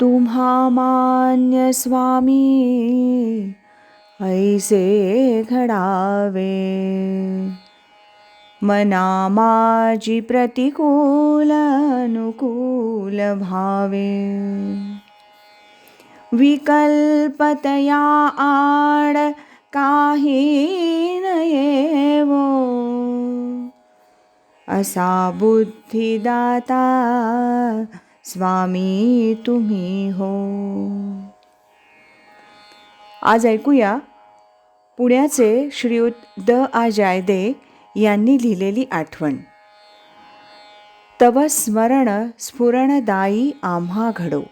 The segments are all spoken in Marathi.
तुम्हा मान्य स्वामी ऐसे घडावे। मना माझी प्रतिकूल अनुकूल भावे विकल्पतया आड काही नयेवो असा बुद्धिदाता स्वामी तुम्ही हो. आज ऐकूया पुण्याचे श्रीयुत द आ जायदे यांनी लिहिलेली आठवण. तव स्मरण स्फुरणदायी आम्हा घडो.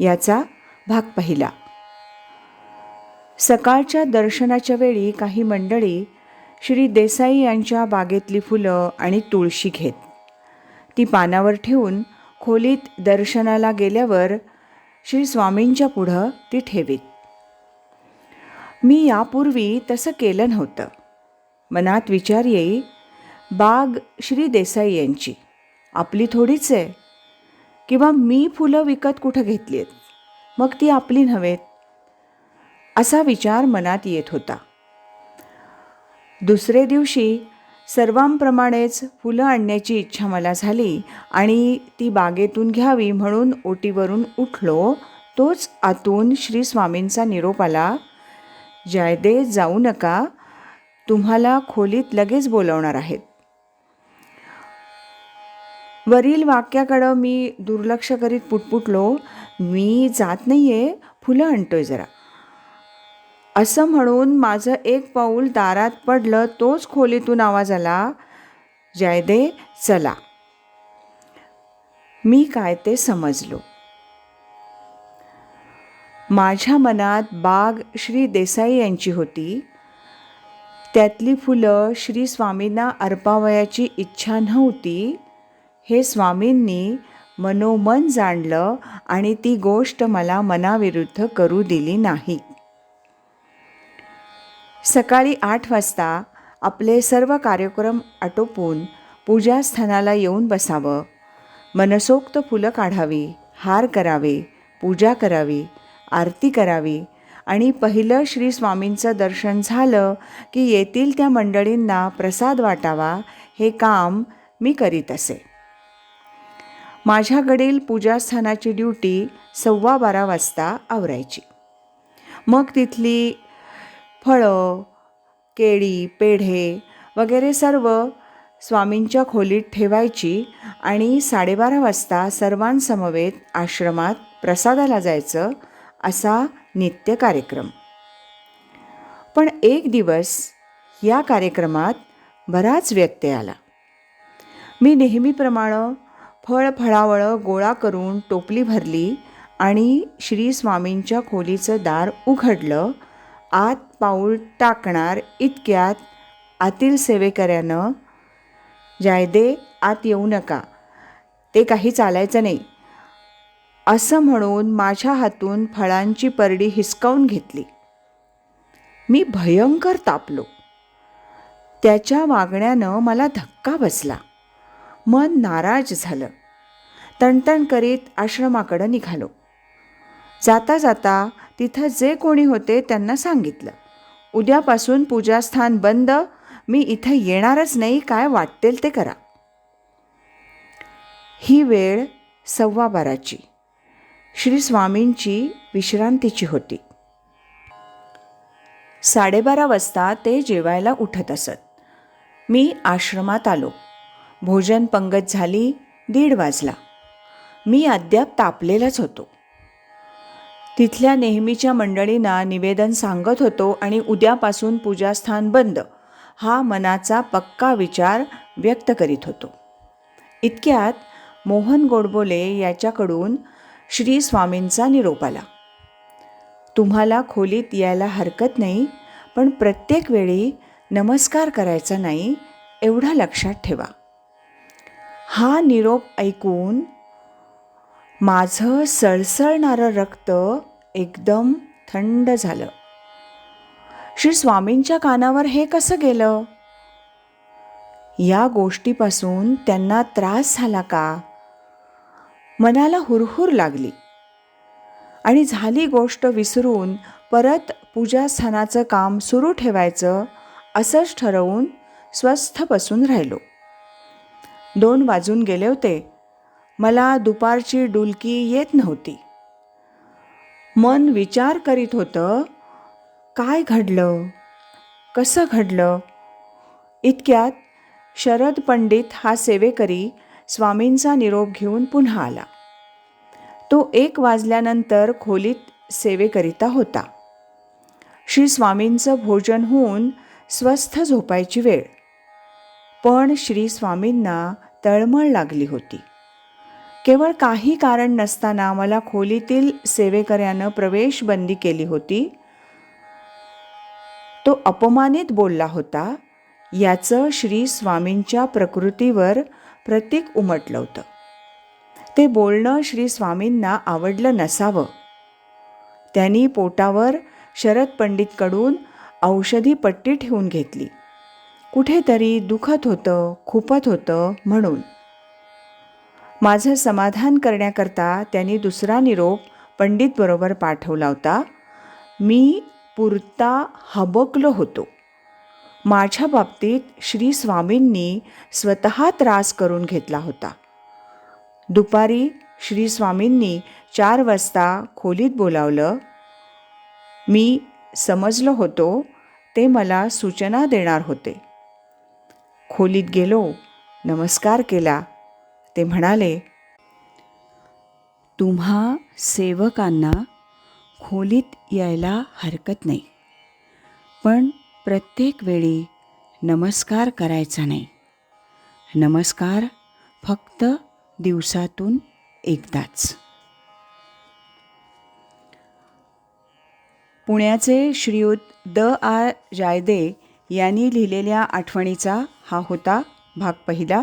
याचा भाग पहिला. सकाळच्या दर्शनाच्या वेळी काही मंडळी श्री देसाई यांच्या बागेतली फुलं आणि तुळशी घेत. ती पानावर ठेवून खोलीत दर्शनाला गेल्यावर श्री स्वामींच्या पुढं ती ठेवीत. मी यापूर्वी तसं केलं नव्हतं. मनात विचार येई बाग श्री देसाई यांची. आपली थोडीच आहे. किंवा मी फुलं विकत कुठं घेतली आहेत मग ती आपली नव्हेत असा विचार मनात येत होता. दुसरे दिवशी सर्वांप्रमाणेच फुलं आणण्याची इच्छा मला झाली आणि ती बागेतून घ्यावी म्हणून ओटीवरून उठलो. तोच आतून श्री स्वामींचा निरोप आला. जयदे जाऊ नका. तुम्हाला खोलीत लगेच बोलवणार आहेत. वरील वाक्याकडं मी दुर्लक्ष करीत पुटपुटलो. मी जात नाही आहे फुलं आणतोय जरा. असं म्हणून माझं एक पाऊल दारात पडलं तोच खोलीतून आवाज आला जयदे चला. मी काय ते समजलो. माझ्या मनात बाग श्री देसाई यांची होती. त्यातली फुलं श्री स्वामींना अर्पावयाची इच्छा नव्हती. हे स्वामींनी मनोमन जाणलं आणि ती गोष्ट मला मनाविरुद्ध करू दिली नाही. सकाळी आठ वाजता आपले सर्व कार्यक्रम आटोपून पूजास्थानाला येऊन बसावं. मनसोक्त फुलं काढावी हार करावे पूजा करावी आरती करावी आणि पहिलं श्री स्वामींचं दर्शन झालं की येतील त्या मंडळींना प्रसाद वाटावा हे काम मी करीत असे. माझ्याकडील पूजास्थानाची ड्युटी सव्वा बारा वाजता आवरायची. मग तिथली फळं केळी पेढे वगैरे सर्व स्वामींच्या खोलीत ठेवायची आणि साडेबारा वाजता सर्वांसमवेत आश्रमात प्रसादाला जायचं असा नित्य कार्यक्रम. पण एक दिवस या कार्यक्रमात बराच व्यत्यय आला. मी नेहमीप्रमाणे फळ फळावळं गोळा करून टोपली भरली आणि श्री स्वामींच्या खोलीचं दार उघडलं आत पाऊल टाकणार इतक्यात आतील सेवेकऱ्यानं जायदे आत येऊ नका. ते काही चालायचं नाही. असं म्हणून माझ्या हातून फळांची परडी हिसकावून घेतली. मी भयंकर तापलो. त्याच्या वागण्यानं मला धक्का बसला. मन नाराज झालं. तणतण करीत आश्रमाकडं निघालो. जाता जाता तिथं जे कोणी होते त्यांना सांगितलं. उद्यापासून पूजास्थान बंद. मी इथं येणारच नाही काय वाटेल ते करा. ही वेळ सव्वा बाराची. श्री स्वामींची विश्रांतीची होती. साडेबारा वाजता ते जेवायला उठत असत. मी आश्रमात आलो. भोजन पंगत झाली दीड वाजला. मी अद्याप तापलेलाच होतो. तिथल्या नेहमीच्या मंडळींना निवेदन सांगत होतो आणि उद्यापासून पूजास्थान बंद. हा मनाचा पक्का विचार व्यक्त करीत होतो. इतक्यात मोहन गोडबोले याच्याकडून श्री स्वामींचा निरोप आला. तुम्हाला खोलीत यायला हरकत नाही पण प्रत्येक वेळी नमस्कार करायचा नाही एवढा लक्षात ठेवा. हा निरोप ऐकून माझं सळसळणारं रक्त एकदम थंड झालं. श्री स्वामींच्या कानावर हे कसं गेलं? या गोष्टीपासून त्यांना त्रास झाला का? मनाला हुरहुर लागली. आणि झाली गोष्ट विसरून परत पूजास्थानाचं काम सुरू ठेवायचं असंच ठरवून स्वस्थ बसून राहिलो. दोन वाजून गेले होते. मला दुपारची डुलकी येत नव्हती. मन विचार करीत होतं काय घडलं? कसं घडलं? इतक्यात शरद पंडित हा सेवेकरी स्वामींचा निरोप घेऊन पुन्हा आला. तो एक वाजल्यानंतर खोलीत सेवेकरिता होता. श्री स्वामींचं भोजन होऊन स्वस्थ झोपायची वेळ. पण श्री स्वामींना तळमळ लागली होती. केवळ काही कारण नसताना मला खोलीतील सेवेकऱ्यानं प्रवेश बंदी केली होती. तो अपमानित बोलला होता. याचं श्री स्वामींच्या प्रकृतीवर प्रतीक उमटलं होतं. ते बोलणं श्री स्वामींना आवडलं नसावं. त्यांनी पोटावर शरद पंडितकडून औषधी पट्टी ठेवून घेतली. कुठेतरी दुखत होतं खुपत होतं म्हणून. माझं समाधान करण्याकरता त्यांनी दुसरा निरोप पंडितबरोबर पाठवला होता. मी पुरता हबकलो होतो. माझ्या बाबतीत श्री स्वामींनी स्वतः त्रास करून घेतला होता. दुपारी श्री स्वामींनी चार वाजता खोलीत बोलावलं. मी समजलो होतो ते मला सूचना देणार होते. खोलीत गेलो नमस्कार केला. ते म्हणाले तुम्हा सेवकांना खोलीत यायला हरकत नाही. पण प्रत्येक वेळी नमस्कार करायचा नाही. नमस्कार फक्त दिवसातून एकदाच. पुण्याचे श्रीयुत द आर जायदे यांनी लिहिलेल्या आठवणीचा हा होता भाग पहिला.